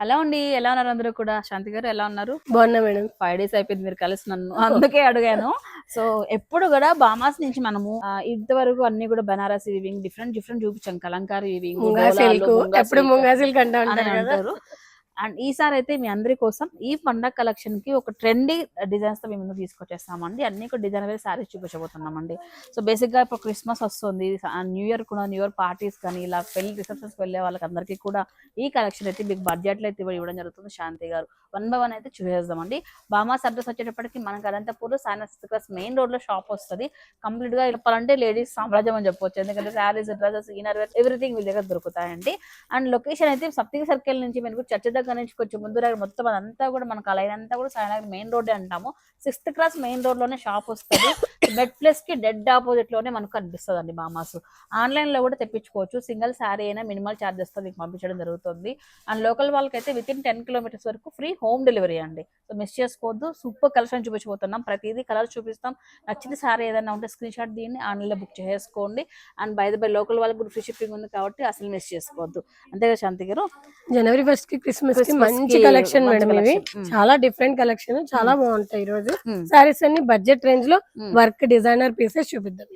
Hello అండి ఎలా ఉన్నారు అందరూ కూడా? శాంతి గారు ఎలా ఉన్నారు? బాగున్నా మేడం. ఫైవ్ డేస్ అయిపోయింది మీరు కలిసి నన్ను. అందుకే అడిగాను. సో ఎప్పుడు కూడా బామాస్ నుంచి మనము ఇంతవరకు అన్ని కూడా బనారస్ వీవింగ్ డిఫరెంట్ డిఫరెంట్ చూపించాం. కలంకారీ వీవింగ్ సిల్క్ ఎప్పుడు ముంగా సిల్క్ అంటారు. అండ్ ఈసారి అయితే మీ అందరి కోసం ఈ పండగ కలెక్షన్కి ఒక ట్రెండీ డిజైన్స్తో మేము తీసుకొచ్చేస్తామండి. అన్ని కూడా డిజైన్ వేసి సారీస్ చూపించబోతున్నామండి. సో బేసిక్గా ఇప్పుడు క్రిస్మస్ వస్తుంది. న్యూ ఇయర్ కూడా న్యూ ఇయర్ పార్టీస్ కానీ ఇలా పెళ్ళి రిసెప్షన్స్ వెళ్ళే వాళ్ళకి అందరికీ కూడా ఈ కలెక్షన్ అయితే మీకు బడ్జెట్లో అయితే ఇవ్వడం జరుగుతుంది. శాంతి గారు వన్ బై వన్ అయితే చూసేద్దామండి. బామా అడ్రస్ వచ్చేటప్పటికి మనకి అనంతపూర్ సైనస్ క్లాస్ మెయిన్ రోడ్లో షాప్ వస్తుంది. కంప్లీట్గా చెప్పాలంటే లేడీస్ సామ్రాజ్యం అని చెప్పొచ్చు. ఎందుకంటే saris dresses inner wear everything వీళ్ళ దగ్గర దొరుకుతాయండి. అండ్ లొకేషన్ అయితే సప్తిక సర్కిల్ నుంచి మనకు చర్చ దగ్గర నుంచి కొంచెం ముందు దగ్గర మొత్తం అదంతా కూడా మనకు ఆ కూడా సాయినగర్ మెయిన్ రోడ్ అంటాము. సిక్స్త్ క్లాస్ మెయిన్ రోడ్లోనే షాప్ వస్తుంది. బెడ్ ప్లేస్కి డెడ్ ఆపోజిట్లోనే మనకు కనిపిస్తుంది అండి బామాస్ ఆన్లైన్లో కూడా తెప్పించుకోవచ్చు. సింగిల్ శారీ అయినా మినిమల్ చార్జెస్తో మీకు పంపించడం జరుగుతుంది. అండ్ లోకల్ వాళ్ళకైతే విత్ ఇన్ టెన్ కిలోమీటర్స్ వరకు ఫ్రీ హోమ్ డెలివరీ అండి. సో మిస్ చేసుకోవద్దు. సూపర్ కలెక్షన్ చూపించబోతున్నాం. ప్రతిదీ కలర్ చూపిస్తాం. నచ్చిన శారీ ఏదైనా ఉంటే స్క్రీన్ షాట్ దీన్ని ఆన్లైన్లో బుక్ చేసుకోండి. And by the by local వాళ్ళకి కూడా ఫ్రీ షిప్పింగ్ ఉంది కాబట్టి అసలు మిస్ చేసుకోవద్దు. అంతేగా శాంతి గారు? జనవరి ఫస్ట్కి క్రిస్మస్కి మంచి కలెక్షన్ మేడం ఇవి. మ్మ్. చాలా డిఫరెంట్ కలెక్షన్ చాలా బాగుంటాయి ఈ రోజు. సారీస్ అన్ని బడ్జెట్ రేంజ్లో మ్మ్. వర్క్ డిజైనర్ పీసెస్ చూపిద్దాం.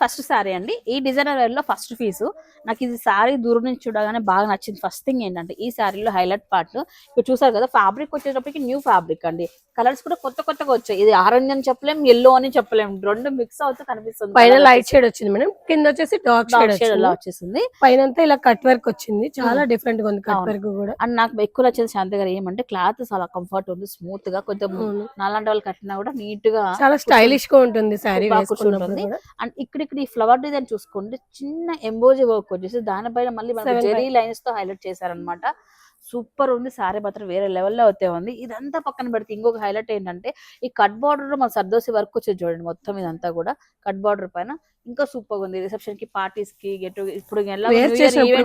ఫస్ట్ శారీ అండి. ఈ డిజైనర్ వేర్లో ఫస్ట్ పీస్ నాకు ఇది శారీ దూరం నుంచి చూడగానే బాగా నచ్చింది. ఫస్ట్ థింగ్ ఏంటంటే ఈ శారీలో హైలైట్ పార్ట్ ఇక్కడ చూసారు కదా ఫ్యాబ్రిక్ వచ్చేటప్పటికి న్యూ ఫ్యాబ్రిక్ అండి. కలర్స్ కూడా కొత్త కొత్తగా వచ్చాయి. ఇది ఆరెంజ్ అని చెప్పలేం ఎల్లో అని చెప్పలేం. రెండు మిక్స్ అవుతూ కనిపిస్తుంది. పైన లైట్ షేడ్ వచ్చింది మేడం. కింద వచ్చేసి డార్క్ షేడ్ అలా వచ్చేసింది. పైన ఇలా కట్ వర్క్ వచ్చింది. చాలా డిఫరెంట్గా ఉంది కట్. వర్క్ కూడా. అండ్ నాకు ఎక్కువ నచ్చేది శాంతి గారు ఏమంటే క్లాత్ చాలా కంఫర్ట్ ఉంది స్మూత్గా కొంచెం. నాలాంటి వాళ్ళు కట్టినా కూడా నీట్గా చాలా స్టైలిష్ గా ఉంటుంది శారీ కూర్చుంటుంది. కూడా. అండ్ ఇక్కడ ఇక్కడ ఈ ఫ్లవర్ డిజైన్ చూసుకోండి. చిన్న ఎంబోజీ వర్క్ వచ్చేసి దానిపైన మళ్ళీ మనకి జెరీ లైన్స్తో హైలైట్ చేశారనమాట సూపర్ ఉంది. సారీ మాత్రం వేరే లెవెల్లో అయితే ఉంది. ఇదంతా పక్కన పెడితే ఇంకొక హైలైట్ ఏంటంటే ఈ కట్ బార్డర్ మన సర్దోసి వర్క్ వచ్చేది చూడండి మొత్తం ఇదంతా కూడా. కట్ బార్డర్ పైన ఇంకా సూపర్ ఉంది. రిసెప్షన్కి పార్టీస్కి గెట్ ఇప్పుడు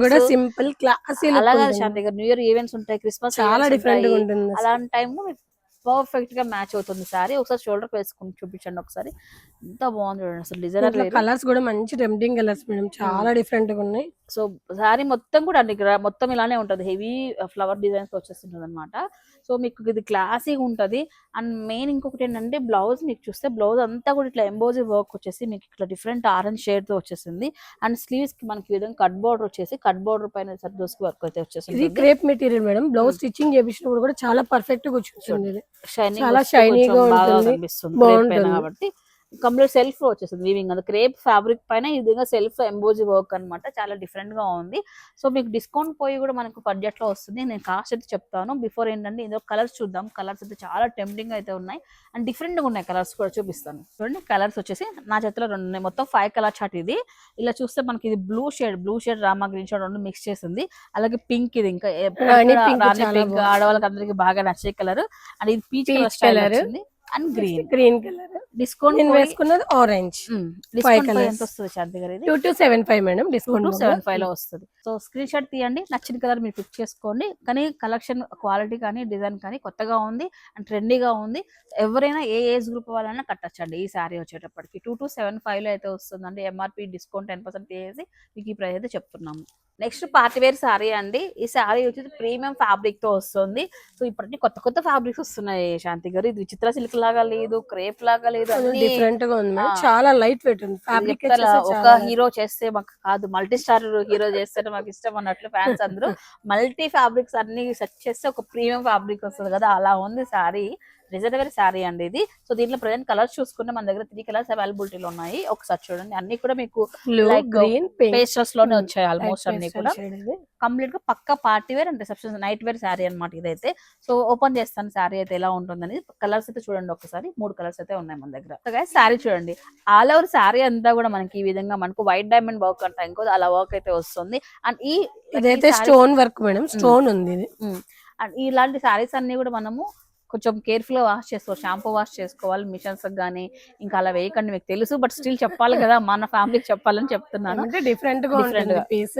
కూడా సింపుల్ క్లాసీ అలాగా Shanti garu new year events ఉంటాయి. క్రిస్మస్ చాలా డిఫరెంట్గా ఉంటుంది అలాంటి మీకు పర్ఫెక్ట్గా మ్యాచ్ అవుతుంది సారీ ఒకసారి షోల్డర్ వేసుకుని చూపించండి ఒకసారి. ఎంత బాగుంది చూడండి అసలు డిజైనర్ కలర్స్ కూడా మంచి టెంప్టింగ్ కలర్స్ మేడం. చాలా డిఫరెంట్గా ఉన్నాయి. సో సారీ మొత్తం కూడా అండి మొత్తం ఇలానే ఉంటది. హెవీ ఫ్లవర్ డిజైన్స్ వచ్చేస్తుంటది అనమాట సో మీకు ఇది క్లాసీగా ఉంటది. అండ్ మెయిన్ ఇంకొకటి ఏంటంటే బ్లౌజ్ మీకు చూస్తే బ్లౌజ్ అంతా కూడా ఇట్లా ఎంబోజీ వర్క్ వచ్చేసి మీకు ఇట్లా డిఫరెంట్ ఆరెంజ్ షేడ్తో వచ్చేసింది. అండ్ స్లీవ్స్కి మనకి విధంగా కట్ బార్డర్ వచ్చేసి కట్ బార్డర్ పైన సర్దోస్కి వర్క్ అయితే ఇది వచ్చేసింది crepe material madam. Blouse stitching చేపించినప్పుడు కూడా చాలా పర్ఫెక్ట్గా వచ్చింది ఇది షైనింగ్ చాలా shiny గా ఉంటుంది. కనిపిస్తుంది. కాబట్టి. కంప్లీట్ సెల్ఫ్ వచ్చేసింది వీవింగ్ అది. క్రేప్ ఫ్యాబ్రిక్ పైన ఈ విధంగా సెల్ఫ్ ఎంబోజీ వర్క్ అన్నమాట. చాలా డిఫరెంట్గా ఉంది. సో మీకు డిస్కౌంట్ పోయి కూడా మనకు బడ్జెట్లో వస్తుంది. నేను కాస్ట్ అయితే చెప్తాను. బిఫోర్ ఏంటంటే ఇందులో కలర్స్ చూద్దాం. కలర్స్ అయితే చాలా టెంప్టింగ్ అయితే ఉన్నాయి. అండ్ డిఫరెంట్గా ఉన్నాయి కలర్స్ కూడా చూపిస్తాను. చూడండి కలర్స్ వచ్చేసి నా చేతిలో రెండు ఉన్నాయి. మొత్తం ఫైవ్ కలర్ చార్ట్ ఇది. ఇలా చూస్తే మనకి ఇది blue shade blue shade Rama green shade రెండు మిక్స్ చేసింది. అలాగే పింక్ ఇది ఇంకా పింక్. ఆడవాళ్ళకి అందరికి బాగా నచ్చే కలర్ అండ్ ఇది పీచ్ కలర్ స్టైల్. వచ్చింది. And green green colour discount నేను వేసుకున్నది ఆరెంజ్ డిస్కౌంట్ colours. ఎంత వస్తుంది శాంతి గారు ఇది? Two two seven five madam discount seven ఫైవ్లో వస్తుంది. సో స్క్రీన్ షాట్ తీయండి. నచ్చిన కలర్ మీరు పిక్ చేసుకోండి. కానీ కలెక్షన్ క్వాలిటీ కానీ డిజైన్ కానీ కొత్తగా ఉంది అండ్ ట్రెండీగా ఉంది. ఎవరైనా ఏ ఏజ్ గ్రూప్ వాళ్ళైనా కట్టచ్చండి ఈ శారీ వచ్చేటప్పటికి. టూ టు సెవెన్ ఫైవ్లో అయితే వస్తుందండి. ఎంఆర్పి డిస్కౌంట్ టెన్ పర్సెంట్ చేసి మీకు ఈ ప్రైస్ అయితే చెప్తున్నాము. నెక్స్ట్ పార్టీ వేర్ శారీ అండి. ఈ శారీ వచ్చేసి ప్రీమియం ఫ్యాబ్రిక్తో వస్తుంది. సో ఇప్పటికి కొత్త కొత్త ఫ్యాబ్రిక్స్ వస్తున్నాయి శాంతి గారు. ఇది విచిత్ర సిల్క్ లాగా లేదు క్రేప్ లాగా లేదు డిఫరెంట్గా ఉంది. చాలా లైట్ వెయిట్ ఉంది. ఫ్యాబ్రిక్ ఒక హీరో చేస్తే మాకు కాదు. మల్టీ స్టార్ హీరో చేస్తే మాకు ఇష్టం అన్నట్లు ఫ్యాన్స్ అందరూ. మల్టీ ఫ్యాబ్రిక్స్ అన్ని సెర్చ్ చేస్తే ఒక ప్రీమియం ఫ్యాబ్రిక్ వస్తుంది కదా. అలా ఉంది సారీ. రిజర్వరీ శారీ అండి ఇది. సో దీంట్లో ప్రజెంట్ కలర్స్ చూసుకుంటే మన దగ్గర త్రీ కలర్స్ అవైలబిలిటీలో ఉన్నాయి. ఒకసారి చూడండి. అన్ని కూడా మీకు గ్రీన్ పేస్టర్స్లోనే వచ్చాయి ఆల్మోస్ట్ అన్ని కూడా. కంప్లీట్గా పక్క party wear and reception night wear sari అన్నమాట ఇదైతే. సో ఓపెన్ చేస్తాను శారీ అయితే ఎలా ఉంటుందని కలర్స్ అయితే చూడండి ఒకసారి. మూడు కలర్స్ అయితే ఉన్నాయి మన దగ్గర. శారీ చూడండి. ఆల్ ఓవర్ శారీ అంతా కూడా మనకి ఈ విధంగా మనకు వైట్ డైమండ్ వర్క్ అంటాం ఇంకో అలా వర్క్ అయితే వస్తుంది. అండ్ ఈ ఇదైతే స్టోన్ వర్క్ మేడం. స్టోన్ ఉంది ఇది. ఉమ్. అండ్ ఇలాంటి శారీస్ అన్ని కూడా మనము కొంచెం కేర్ఫుల్గా వాష్ చేసుకోవాలి షాంపూ వాష్ చేసుకోవాలి మిషన్స్ గానీ ఇంకా అలా వేయకండి మీకు తెలుసు బట్ స్టిల్ చెప్పాలి కదా మన ఫ్యామిలీకి చెప్పాలని చెప్తున్నాను. అంటే డిఫరెంట్గా ఉంటుంది. పీస్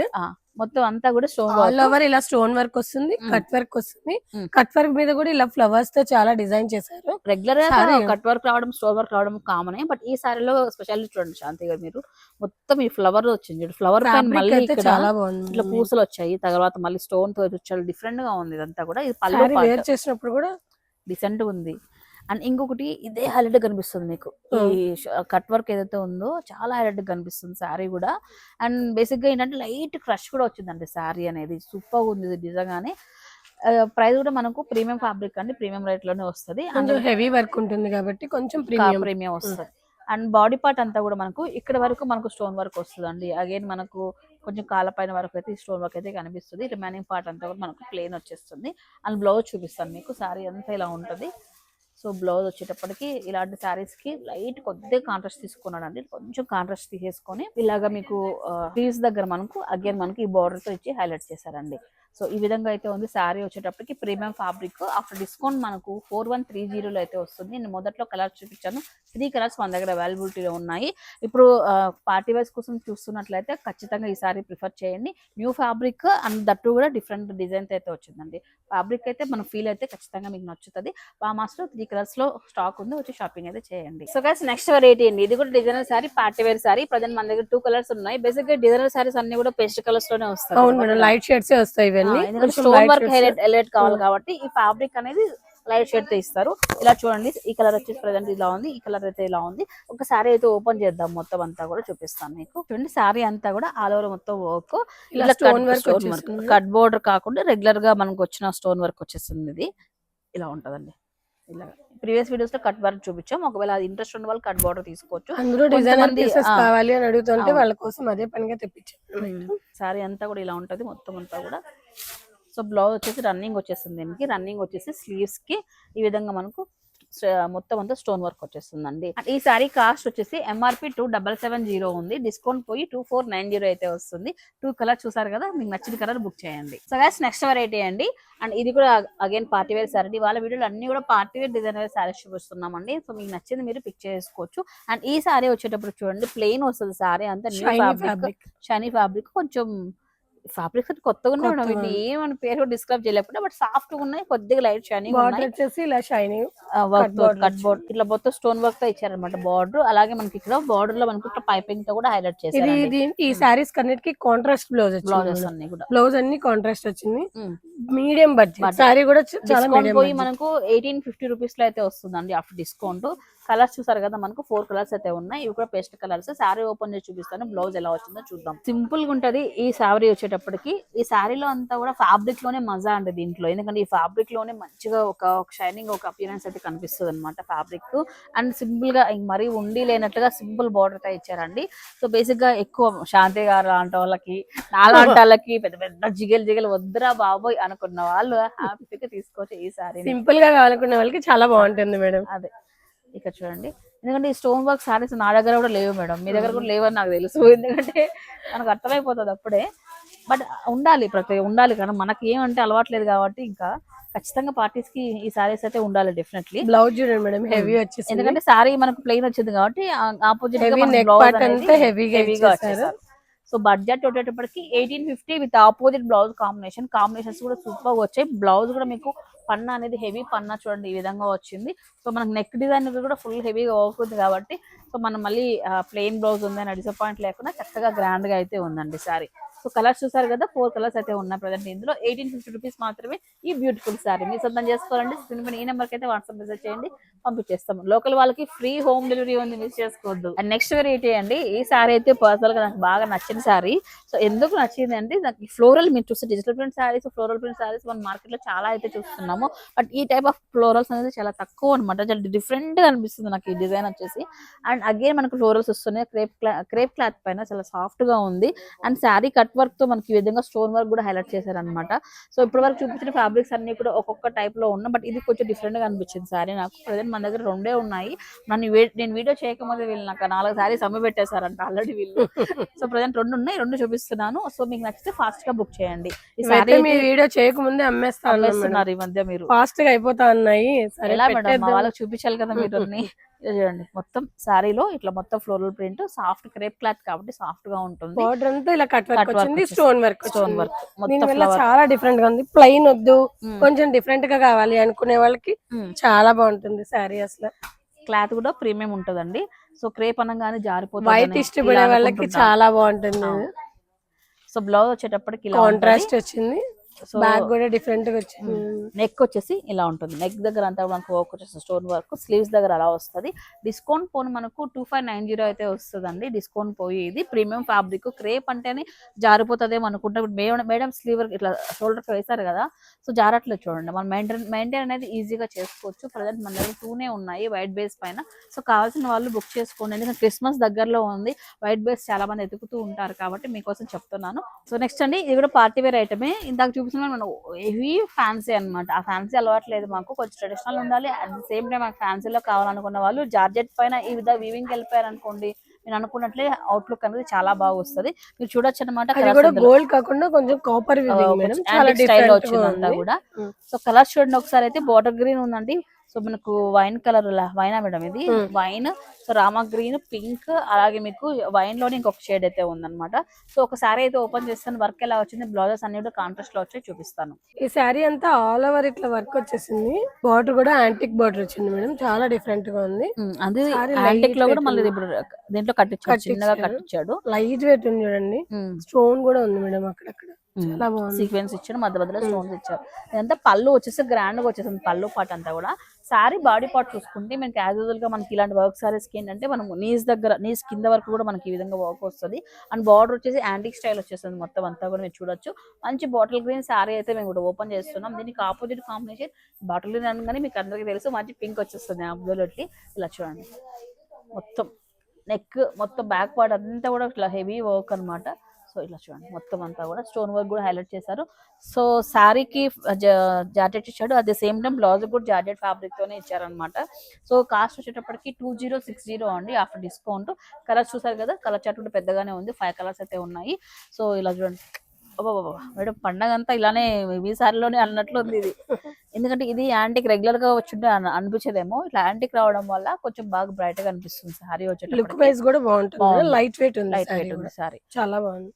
మొత్తం అంతా కూడా స్టోన్ ఆల్ ఓవర్ ఇలా స్టోన్ వర్క్ వస్తుంది. కట్ వర్క్ వస్తుంది. కట్ వర్క్ మీద కూడా ఇలా ఫ్లవర్స్తో చాలా డిజైన్ చేశారు. రెగ్యులర్గా. కట్ వర్క్ రావడం స్టోన్ వర్క్ రావడం కామన్ బట్ ఈ సారీలో స్పెషాలిటీ చూడండి శాంతి గారు మీరు. మొత్తం ఈ ఫ్లవర్ వచ్చింది ఫ్లవర్ పైన మళ్ళీ చాలా బాగుంది. ఇట్లా పూసలు వచ్చాయి తర్వాత మళ్ళీ స్టోన్తో చాలా డిఫరెంట్గా ఉంది ఇదంతా కూడా. ఇది పళ్ళు సారీ వేర్ చేసినప్పుడు కూడా డిసెంట్ ఉంది. అండ్ ఇంకొకటి ఇదే హైలైట్ కనిపిస్తుంది మీకు. ఈ కట్ వర్క్ ఏదైతే ఉందో చాలా హైలైట్ కనిపిస్తుంది శారీ కూడా. అండ్ బేసిక్గా ఏంటంటే లైట్ క్రష్ కూడా వచ్చిందండి శారీ అనేది. సూపర్ ఉంది ఇది నిజంగానే. ప్రైస్ కూడా మనకు ప్రీమియం ఫ్యాబ్రిక్ అండి. ప్రీమియం రేట్లోనే వస్తుంది కొంచెం హెవీ వర్క్ ఉంటుంది కాబట్టి కొంచెం ప్రీమియం. ప్రీమియం వస్తుంది. అండ్ బాడీ పార్ట్ అంతా కూడా మనకు ఇక్కడ వరకు మనకు స్టోన్ వర్క్ వస్తుంది అండి అగైన్ మనకు కొంచెం కాళ్ళ పైన వరకు అయితే స్టోన్ వర్క్ అయితే కనిపిస్తుంది. రిమైనింగ్ పార్ట్ అంతా కూడా మనకు ప్లెయిన్ వచ్చేస్తుంది. అండ్ బ్లౌజ్ చూపిస్తాను మీకు. శారీ అంతా ఇలా ఉంటుంది. సో బ్లౌజ్ వచ్చేటప్పటికి ఇలాంటి శారీస్కి లైట్ కొద్దిగా కాంట్రాస్ట్ తీసుకున్నాడు అండి కొంచెం కాంట్రాస్ట్ తీసేసుకొని ఇలాగా మీకు పీస్ దగ్గర మనకు అగైన్ మనకి ఈ బార్డర్తో ఇచ్చి హైలైట్ చేశారండి. సో ఈ విధంగా అయితే ఉంది శారీ వచ్చేటప్పటికి. ప్రీమియం ఫ్యాబ్రిక్ ఆఫ్టర్ డిస్కౌంట్ మనకు ఫోర్ వన్ త్రీ జీరోలో అయితే వస్తుంది. నేను మొదట్లో కలర్స్ చూపించాను. త్రీ కలర్స్ మన దగ్గర అవైలబిలిటీలో ఉన్నాయి. ఇప్పుడు పార్టీ వైజ్ కోసం చూస్తున్నట్లయితే ఖచ్చితంగా ఈ సారీ ప్రిఫర్ చేయండి. న్యూ ఫ్యాబ్రిక్ అండ్ దట్టు కూడా డిఫరెంట్ డిజైన్స్ అయితే వచ్చిందండి. ఫ్యాబ్రిక్ అయితే మన ఫీల్ అయితే ఖచ్చితంగా మీకు నచ్చుతుంది. పామాస్లో త్రీ కలర్స్లో స్టాక్ ఉంది. వచ్చి షాపింగ్ అయితే చేయండి. సో గైస్ నెక్స్ట్ వెరైటీ అండి? ఇది కూడా designer sari party wear sari present మన దగ్గర టూ కలర్స్ ఉన్నాయి. బేసిక్గా డిజైనర్ సారీస్ అన్ని కూడా పేస్ట్ కలర్స్లోనే వస్తాయి. అవును మేడం లైట్ షేడ్స్ వస్తాయి కొంచెం స్టోన్ వర్క్. హైలైట్ హైలైట్ కావాలి. కాబట్టి ఈ ఫ్యాబ్రిక్ అనేది లైట్ షేడ్తో ఇస్తారు. ఇలా చూడండి ఈ కలర్ వచ్చేసి ప్రజెంట్ ఇలా ఉంది ఈ కలర్ అయితే ఇలా ఉంది. ఒక సారీ అయితే ఓపెన్ చేద్దాం మొత్తం అంతా కూడా చూపిస్తాను మీకు. చూడండి సారీ అంతా కూడా ఆల్ ఓవర్ మొత్తం వర్క్ ఇలా స్టోన్ వర్క్ కట్ బోర్డర్ కాకుండా రెగ్యులర్గా మనకు వచ్చిన స్టోన్ వర్క్ వచ్చేస్తుంది ఇది. ఇలా ఉంటదండి. ఇలా ప్రీవియస్ వీడియోస్లో కట్ వర్క్ చూపించాం. ఒకవేళ అది ఇంట్రెస్ట్ ఉన్న వాళ్ళు కట్ బోర్డర్ తీసుకోవచ్చు. అందులో డిజైనర్ కొంతమంది, పీసెస్. కావాలి అని అడుగుతుంటే. వాళ్ళ కోసం అదే పనిగా తెప్పించాను సారీ అంతా కూడా ఇలా ఉంటది మొత్తం అంతా కూడా. సో బ్లౌజ్ వచ్చేసి రన్నింగ్ వచ్చేస్తుంది దీనికి. రన్నింగ్ వచ్చేసి స్లీవ్స్కి ఈ విధంగా మనకు మొత్తం అంతా స్టోన్ వర్క్ వచ్చేస్తుందండి. ఈ సారీ కాస్ట్ వచ్చేసి MRP two double seven zero ఉంది. డిస్కౌంట్ పోయి టూ ఫోర్ నైన్ జీరో అయితే వస్తుంది. టూ కలర్ చూసారు కదా మీకు నచ్చిన కలర్ బుక్ చేయండి. సో గైస్ నెక్స్ట్ వెరైటీ అండి. అండ్ ఇది కూడా అగైన్ పార్టీ వేర్ సారీ వాళ్ళ వీడియోలు అన్ని కూడా party wear design wear saris చూపిస్తున్నామండి. So మీకు నచ్చింది మీరు పిక్ చేసుకోవచ్చు. అండ్ ఈ సారీ వచ్చేటప్పుడు చూడండి ప్లెయిన్ వస్తుంది సారీ అంతా షైనీ ఫ్యాబ్రిక్ కొంచెం ఫ్యాబ్రిక్ అయితే కొత్తగా ఉన్నాయి ఏమని పేరు డిస్క్రైబ్ చేయలేకపోతే బట్ సాఫ్ట్గా ఉన్నాయి కొద్దిగా లైట్ షైనీ బార్డర్ వచ్చేసి ఇలా షైనీ వర్క్ కట్ బోర్డ్ ఇట్లా మొత్తం స్టోన్ వర్క్తో ఇచ్చారనమాట బార్డర్. అలాగే మనకి ఇక్కడ బార్డర్లో మనకి పైపింగ్తో కూడా హైలైట్ ఇది చేశారు ఇది ఈ సారీస్ కన్నిటికి కాంట్రాస్ట్ బ్లౌజ్ బ్లౌజెస్ వచ్చింది అన్ని కూడా. బ్లౌజ్ అన్ని కాంట్రాస్ట్ వచ్చింది. Medium budget. సారీ కూడా చాలా పోయి మనకు ఎయిటీన్ ఫిఫ్టీ రూపీస్లో అయితే వస్తుందండి ఆఫ్టర్ డిస్కౌంట్ కలర్స్ చూసారు కదా మనకు ఫోర్ కలర్స్ అయితే ఉన్నాయి. ఇవి కూడా పేస్ట్ కలర్స్. సారీ ఓపెన్ చేసి చూపిస్తాను. బ్లౌజ్ ఎలా వచ్చిందో చూద్దాం. సింపుల్గా ఉంటది ఈ సారీ వచ్చేటప్పటికి. ఈ సారీలో అంతా కూడా ఫ్యాబ్రిక్లోనే మజా అండి దీంట్లో. ఎందుకంటే ఈ ఫ్యాబ్రిక్లోనే మంచిగా ఒక షైనింగ్ ఒక అపియరెన్స్ అయితే కనిపిస్తుంది అనమాట ఫ్యాబ్రిక్ అండ్ సింపుల్గా మరీ ఉండి లేనట్టుగా సింపుల్ బార్డర్ అయితే ఇచ్చారండి. సో బేసిక్గా ఎక్కువ శాంతి గారు లాంటి వాళ్ళకి నాలాంటి వాళ్ళకి పెద్ద పెద్ద జిగేలు జిగేలు వద్దురా బాబోయ్ అనుకున్న వాళ్ళు హ్యాపీగా తీసుకోవచ్చు ఈ సారీ సింపుల్గా కావాలనుకునే వాళ్ళకి చాలా బాగుంటుంది మేడం. అదే. ఇక్కడ చూడండి. ఎందుకంటే ఈ స్టోన్ వర్క్ సారీస్ నా దగ్గర కూడా లేవు మేడం. మీ దగ్గర కూడా లేవని నాకు తెలుసు. ఎందుకంటే మనకు అర్థమైపోతుంది అప్పుడే. బట్ ఉండాలి ప్రతి ఉండాలి కానీ మనకి ఏమంటే అలవాట్లేదు కాబట్టి ఇంకా ఖచ్చితంగా పార్టీస్కి ఈ సారీస్ అయితే ఉండాలి డెఫినెట్లీ బ్లౌజ్ చూడండి మేడం హెవీ వచ్చేసి ఎందుకంటే సారీ మనకు ప్లెయిన్ వచ్చింది కాబట్టి opposite Heavy neck so budget వచ్చేటప్పటికి eighteen fifty with opposite blouse combination combinations కూడా సూపర్ వచ్చాయి. బ్లౌజ్ కూడా మీకు పన్న అనేది హెవీ పన్న చూడండి ఈ విధంగా వచ్చింది. సో మనకు నెక్ డిజైన్ కూడా ఫుల్ హెవీగా అవుతుంది కాబట్టి సో మనం మళ్ళీ ప్లెయిన్ బ్లౌజ్ ఉందని డిసప్పాయింట్ లేకుండా చక్కగా గ్రాండ్గా అయితే ఉందండి సారీ సో కలర్స్ చూసారు కదా ఫోర్ కలర్స్ అయితే ఉన్నాయి ప్రజెంట్ ఇందులో ఎయిటీన్ ఫిఫ్టీ రూపీస్ మాత్రమే ఈ బ్యూటిఫుల్ సారీ మీరు సొంతం చేసుకోవాలంటే స్క్రీన్ పైన ఈ నెంబర్కి అయితే వాట్సాప్ మెసేజ్ చేయండి పంపించేస్తాము. లోకల్ వాళ్ళకి ఫ్రీ హోమ్ డెలివరీ ఉంది మిస్ చేసుకోవద్దు. అండ్ నెక్స్ట్ వెరైటీ అండి ఈ సారీ అయితే పర్సనల్గా నాకు బాగా నచ్చిన సారీ సో ఎందుకు నచ్చింది అంటే నాకు ఫ్లోరల్ మీరు చూస్తే digital print saris floral print saris మన మార్కెట్లో చాలా అయితే చూస్తున్నాము. బట్ ఈ టైప్ ఆఫ్ ఫ్లోరల్స్ అనేది చాలా తక్కువ అనమాట చాలా డిఫరెంట్గా అనిపిస్తుంది నాకు ఈ డిజైన్ వచ్చేసి. అండ్ అగైన్ మనకు ఫ్లోరల్స్ వస్తున్నాయి. క్రేప్ క్రేప్ క్లాత్ పైన చాలా సాఫ్ట్గా ఉంది. అండ్ శారీ కట్ వర్క్తో మనకి ఈ విధంగా స్టోన్ వర్క్ కూడా హైలైట్ చేశారనమాట సో ఇప్పటి వరకు చూపించిన ఫ్యాబ్రిక్స్ అన్ని కూడా ఒక్కొక్క టైప్లో ఉన్నాయి బట్ ఇది కొంచెం డిఫరెంట్గా అనిపించింది సారీ నాకు ప్రజెంట్ మన దగ్గర రెండే ఉన్నాయి. నన్ను నేను వీడియో చేయకముందే వీళ్ళు నాకు నాలుగు సారీస్ అమ్మి పెట్టేశారంట ఆల్రెడీ వీళ్ళు. సో ప్రజెంట్ రెండు ఉన్నాయి రెండు చూపిస్తున్నాను. సో మీకు నచ్చితే ఫాస్ట్గా బుక్ చేయండి. ఈ సారీ ఇవైతే మీ వీడియో చేయకముందే అమ్మేస్తున్నారు ఈ మధ్య మీరు. ఫాస్ట్గా అయిపోతా ఉన్నాయి. సరే ఎలా మేడం. వాళ్ళకి చూపించాలి కదా మీరు చూడండి మొత్తం శారీలో ఇట్లా మొత్తం floral print soft crepe cloth కాబట్టి సాఫ్ట్గా ఉంటుంది. బార్డర్ అంతా ఇలా కట్ వర్క్ వచ్చింది స్టోన్ వర్క్ స్టోన్ వర్క్. మొత్తం చాలా డిఫరెంట్గా ఉంది. ప్లెయిన్ వద్దు. కొంచెం డిఫరెంట్గా కావాలి అనుకునే వాళ్ళకి చాలా బాగుంటుంది శారీ అసలు. క్లాత్ కూడా ప్రీమియం ఉంటదండి. సో క్రేప్ అనగానే జారిపోతుంది వైట్ ఇష్టపడే వాళ్ళకి చాలా బాగుంటుంది. సో బ్లౌజ్ వచ్చేటప్పటికి కాంట్రాస్ట్ వచ్చింది. సో బ్యాగ్ కూడా డిఫరెంట్గా వచ్చింది నెక్ వచ్చేసి ఇలా ఉంటుంది. నెక్ దగ్గర అంతా మనకు వర్క్ వచ్చేసి స్టోన్ వర్క్ స్లీవ్స్ దగ్గర అలా వస్తుంది. డిస్కౌంట్ పోను మనకు టూ ఫైవ్ నైన్ జీరో అయితే వస్తుందండి. డిస్కౌంట్ పోయి ఇది ప్రీమియం ఫ్యాబ్రిక్ క్రేప్ అంటేనే జారిపోతుందేమో అనుకుంటా. ఇప్పుడు మేడం మేడం స్లీవ్ ఇట్లా షోల్డర్కి వేస్తారు కదా సో జారట్లేదు చూడండి. మనం మెయింటైన్ మెయింటైన్ అనేది ఈజీగా చేసుకోవచ్చు. ప్రజెంట్ మన దగ్గర టూనే ఉన్నాయి వైట్ బేస్ పైన. సో కావాల్సిన వాళ్ళు బుక్ చేసుకోండి. ఎందుకంటే క్రిస్మస్ దగ్గరలో ఉంది. వైట్ బేస్ చాలా మంది ఎతుకుతూ ఉంటారు కాబట్టి మీకోసం చెప్తున్నాను. సో నెక్స్ట్ అండి ఇది కూడా పార్టీ వేర్ ఐటమే ఇందాక చూపిస్తున్నా మనం హెవీ ఫ్యాన్సీ అన్నమాట. ఆ ఫ్యాన్సీ అలవాట్లేదు మాకు. కొంచెం ట్రెడిషనల్ ఉండాలి. అట్ ది సేమ్ టైం మాకు ఫ్యాన్సీలో కావాలనుకున్న వాళ్ళు జార్జెట్ పైన ఈ విధంగా వీవింగ్ వెళ్ళిపోయారు అనుకోండి నేను అనుకున్నట్లే అవుట్లుక్ అనేది చాలా బాగా వస్తుంది. మీరు చూడొచ్చు అనమాట గోల్డ్ కాకుండా కొంచెం కాపర్ స్టైల్ వచ్చిందంతా కూడా. సో కలర్ చూడండి ఒకసారి అయితే. బార్డర్ గ్రీన్ ఉందండి. సో మనకు వైన్ కలర్ వైనా మేడం ఇది. వైన్ సో రామా గ్రీన్ పింక్ అలాగే మీకు వైన్లోనే ఇంకొక షేడ్ అయితే ఉందన్నమాట. సో ఒకసారి అయితే ఓపెన్ చేస్తాను. వర్క్ ఎలా వచ్చింది బ్లౌజెస్ అన్ని కూడా కాంట్రాస్ట్లో వచ్చి చూపిస్తాను. ఈ శారీ అంతా ఆల్ ఓవర్ ఇట్లా వర్క్ వచ్చేసింది. బార్డర్ కూడా యాంటిక్ బార్డర్ వచ్చింది మేడం. చాలా డిఫరెంట్గా ఉంది. అది యాంటిక్లో కూడా మళ్ళీ ఇప్పుడు దీంట్లో కట్టించాడు చిన్నగా. కట్టించాడు. లైట్ వెయిట్ ఉంది చూడండి. స్టోన్ కూడా ఉంది మేడం అక్కడక్కడ. చాలా బాగుంది. సీక్వెన్స్ ఇచ్చాడు మధ్య మధ్యలో స్టోన్స్ ఇచ్చారు. ఇదంతా పళ్ళు వచ్చేసి గ్రాండ్గా వచ్చేసింది పళ్ళు పాట అంతా కూడా. సారీ బాడీ పార్ట్ చూసుకుంటే మనకి యాజ్ యూజువల్గా మనకి ఇలాంటి వర్క్ సారీస్కి ఏంటంటే మనం నీస్ దగ్గర నీస్ కింద వరకు కూడా మనకి ఈ విధంగా వర్క్ వస్తుంది. అండ్ బార్డర్ వచ్చేసి యాంటిక్ స్టైల్ వచ్చేస్తుంది మొత్తం అంతా కూడా మీరు చూడొచ్చు. మంచి బాటిల్ గ్రీన్ సారీ అయితే మేము కూడా ఓపెన్ చేస్తున్నాం. దీనికి ఆపోజిట్ కాంబినేషన్ బాటిల్ గ్రీన్ అనగానే మీకు అందరికీ తెలుసు మంచి పింక్ వచ్చేస్తుంది అబ్జల్యూట్లీ ఇలా చూడండి. మొత్తం నెక్ మొత్తం బ్యాక్ పార్ట్ అంతా కూడా ఇట్లా హెవీ వర్క్ అన్నమాట. సో ఇలా చూడండి మొత్తం అంతా కూడా స్టోన్ వర్క్ కూడా హైలైట్ చేశారు. సో శారీకి జార్జెట్ ఇచ్చాడు. At the same time blouse కూడా జార్జెట్ ఫ్యాబ్రిక్ తోనే ఇచ్చారనమాట సో కాస్ట్ వచ్చేటప్పటికి టూ జీరో సిక్స్ జీరో అండి ఆఫ్టర్ డిస్కౌంట్ కలర్స్ చూసారు కదా కలర్ చార్ట్ కూడా పెద్దగానే ఉంది ఫైవ్ కలర్స్ అయితే ఉన్నాయి. సో ఇలా చూడండి. మేడం పండగ అంతా ఇలానే ఈ సారిలోనే అన్నట్లు ఉంది ఇది. ఎందుకంటే ఇది యాంటిక్ రెగ్యులర్గా వచ్చుంటే అన- అనిపించదేమో. ఇట్లా యాంటిక్ రావడం వల్ల కొంచెం బాగా బ్రైట్గా అనిపిస్తుంది సారీ లుక్ వచ్చేటప్పటికి వైజ్ కూడా బాగుంటుంది. లైట్ వెయిట్ ఉంది లైట్ వెయిట్ ఉంది. సారీ చాలా బాగుంది.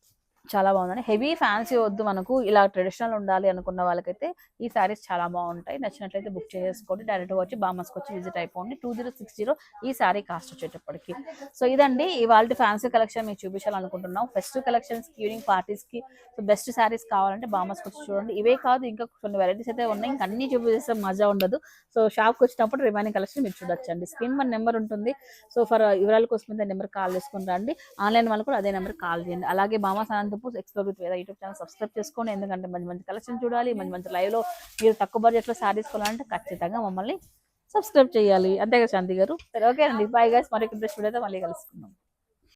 చాలా బాగుందండి. హెవీ ఫ్యాన్సీ వద్దు మనకు. ఇలా ట్రెడిషనల్ ఉండాలి అనుకున్న వాళ్ళకైతే ఈ సారీస్ చాలా బాగుంటాయి. నచ్చినట్లయితే బుక్ చేసుకోండి. డైరెక్ట్ వచ్చి బామస్కి వచ్చి విజిట్ అయిపోండి. టూ జీరో సిక్స్ జీరో ఈ సారీ కాస్ట్ వచ్చేటప్పటికి. సో ఇదండి ఇవాళ ఫ్యాన్సీ కలెక్షన్ మీకు చూపించాలనుకుంటున్నాం. ఫెస్టివ్ కలెక్షన్స్ ఈవినింగ్ పార్టీస్కి సో బెస్ట్ సారీస్ కావాలంటే బామస్కి వచ్చి చూడండి. ఇవే కాదు ఇంకా కొన్ని వెరైటీస్ అయితే ఉన్నాయి. ఇంకా అన్ని చూపిస్తే మజా ఉండదు. సో షాప్కి వచ్చినప్పుడు రిమైనింగ్ కలెక్షన్ మీరు చూడొచ్చండి. స్క్రీన్ మన నెంబర్ ఉంటుంది. సో ఫర్ వివరాల కోసం నెంబర్ కాల్ చేసుకుని రండి. ఆన్లైన్ వాళ్ళు కూడా అదే నెంబర్ కాల్ చేయండి. అలాగే Bama Anantapur explore with Veda YouTube channel subscribe చేసుకోండి. ఎందుకంటే మంచి మంచి కలెక్షన్ చూడాలి మంచి మంచి లైవ్లో లో మీరు తక్కువ బడ్జెట్లో శారీస్ కొనాలంటే ఖచ్చితంగా మమ్మల్ని సబ్స్క్రైబ్ చేయాలి. అంతే కదా శాంతి గారు? సరే ఓకే అండి. బాయ్ గైస్ మరి ఇంట్రెస్ట్ అయితే మళ్ళీ కలుసుకుందాం.